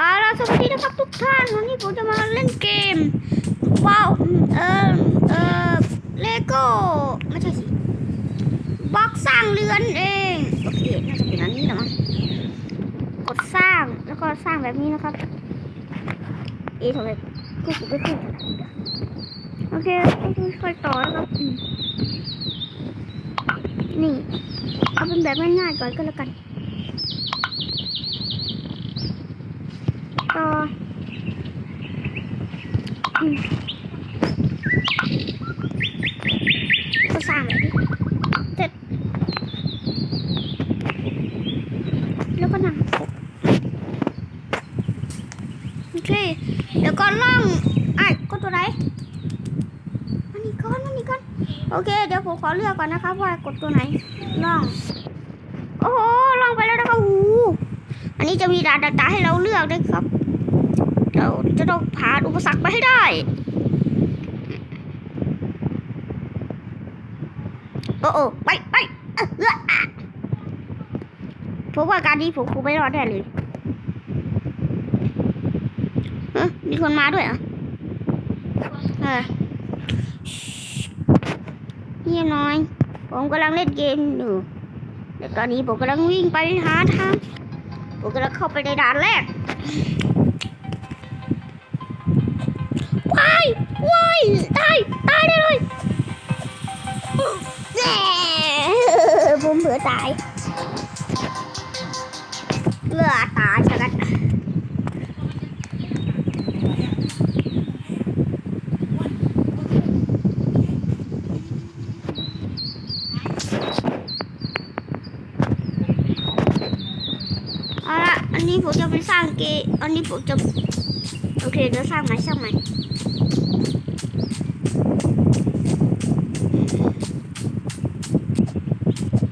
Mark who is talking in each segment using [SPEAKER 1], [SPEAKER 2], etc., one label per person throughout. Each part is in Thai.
[SPEAKER 1] อาล่ะสวัสดีนะครับทุกท่านวันนี้ผมจะมาเล่นเกมว้าวเออเออเลโก้ไม่ใช่สิบล็อกสร้างเรือนเองโอเคน่าจะเป็นอันนี้นะมั้งกดสร้างแล้วก็สร้างแบบนี้นะครับ เอ๊ะทำไมกูกูไม่ขึ้นโอเคค่อยต่อนะครับนี่เอาเป็นแบบง่ายๆก่อนก็แล้วกัน ต่ออืม ก็สางแบบนี้เสร็จแล้วก็นั่งโอเคแล้วก็ล่องไอ้ก็ตัวไหนมันนี่ก่อนมันนี่ก่อนโอเค เดี๋ยวผมขอเลือกก่อนนะครับว่ากดตัวไหนล่องโอ้โหล่องไปแล้วนะครับอันนี้จะมีดานต่าให้เราเลือกด้วยครับ เราจะต้องผ่านอุปสรรคไปให้ได้ โอ้โอ้ไปไปเออเอออะผมว่าการนี้ผมคงไม่รอดแน่เลยเฮ้ยมีคนมาด้วยเหรอะเออเงียบน้อย ผมกำลังเล่นเกมอยู่แต่ตอนนี้ผมกำลังวิ่งไปหาทาง ผมกำลังเข้าไปในด่านแรก ว้ายตาย ตายได้เลยแหน่ผมเผือตายเลือดตายชนเอาละอันนี้ผมจะไปสร้างเกอันนี้ผมจะ โอเคเดี๋ยวสร้างใหม่สร้างใหม่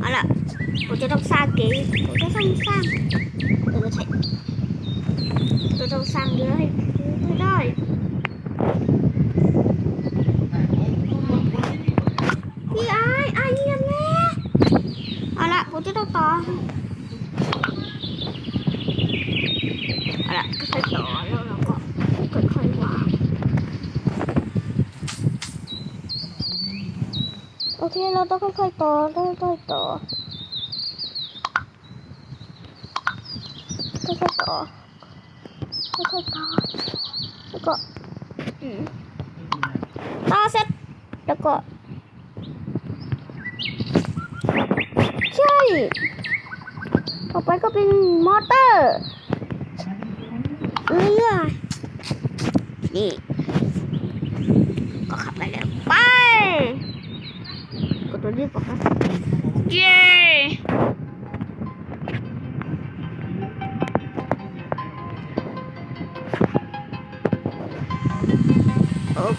[SPEAKER 1] เอาล่ะ ผมจะต้องสร้างเก๋ผมจะต้องสร้างเออไม่ใช่จะต้องสร้างเยอะให้ให้ได้พี่ไอ้ไอ้ยเยี่ยมแม่เอาละผมจะต้องต่อเอาละก็ค่อยต่อแล้วเราก็ค่อยๆวางโอเคเราต้องค่อยๆต่อค่อยๆต่อ ค่อยต่อค่อยต่อแล้วก็อืมต่อเสร็จแล้วก็ ใช่ ต่อไปก็เป็นมอเตอร์เรือนี่ก็ขับไปแล้วไปกดตัวนี้ก่อนนะเย้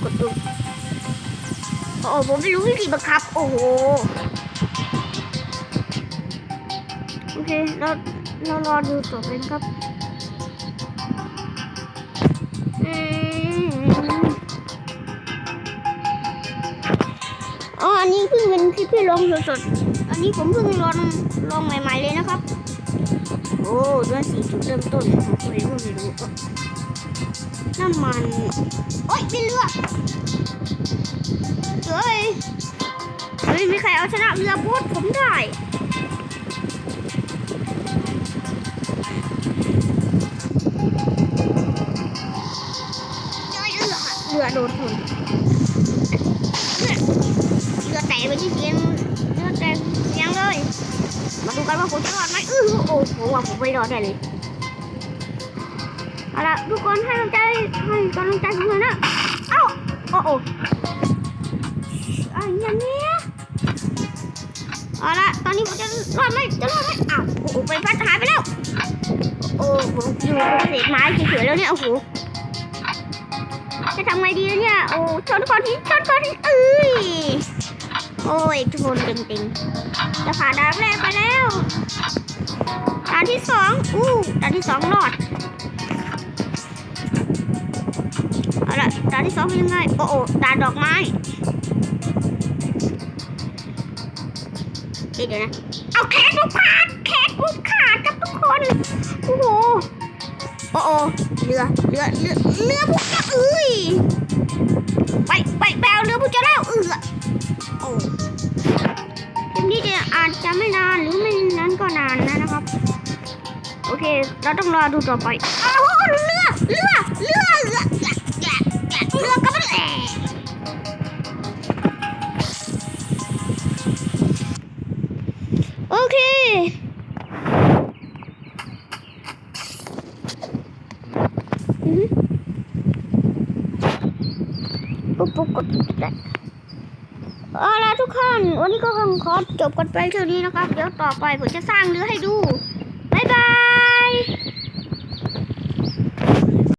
[SPEAKER 1] กดดูโอ้ผมไม่รู้วิธีบังคับ โอ้โห โอเค เราเรารอดูต่อไปครับอืมอ๋อ อันนี้เพิ่งเป็นคลิปที่ลงสดๆ อันนี้ผมเพิ่งลงลงใหม่ๆเลยนะครับ โอ้ด้วยสี่จุดเริ่มต้นผมไม่รู้ไม่รู้ น้ำมัน โอ๊ยเป็นเรือเฮ้ย เฮ้ย มีใครเอาชนะเรือโบสผมได้เรือโดนชนเรือแตกไปที่เสียงเรือแตกเสียงเลย มาดูกันว่าผมจะรอดไหมอื้อโอ้โหว่าผมไม่รอดแน่เลย เอาละทุกคนให้กำลังใจให้กำลังใจผมหน่อยนะ เอ้าโอ้โอ้อะอย่างเนี้ยเอาละตอนนี้ผมจะรอดไหมจะรอดไหมอ้าวโอ้โหไปพัดหายไปแล้ว โอ้ผมอยู่บนเศษไม้เฉยๆแล้วเนี่ยโอ้โหจะทำไงดีเนี่ยโอ้ชนก่อนทีชนก่อนทีเอ้ยโอ้ยชนจริงๆจะผ่านด่านแรกไปแล้วด่านที่สองอู้ด่านที่สองรอด ที่สองเป็นยังไง โอ้โอ้ด่าดอกไม้เดี๋ยวนะ เอาแขนผมขาดแขนผมขาดครับทุกคน โอ้โห โอ้โอเรือ เรือ เรือ เรือพวกจ้าเอ้ย ไป ไปแปลเรือพวกจ้าแล้วเออโอ้เกมนี้จะอาจจะไม่นานหรือไม่นั้นก็นานนะนะครับ โอเค เราต้องรอดูต่อไปอ้าวเรือ เรือ เรือเรือเรือเรือ เรือก็ไม่แหล่โอเคอือฮึปุ๊บปุ๊บกดได้เอาละทุกคน วันนี้ก็คงขอจบกันไปเท่านี้นะครับ เดี๋ยวต่อไปผมจะสร้างเรือให้ดู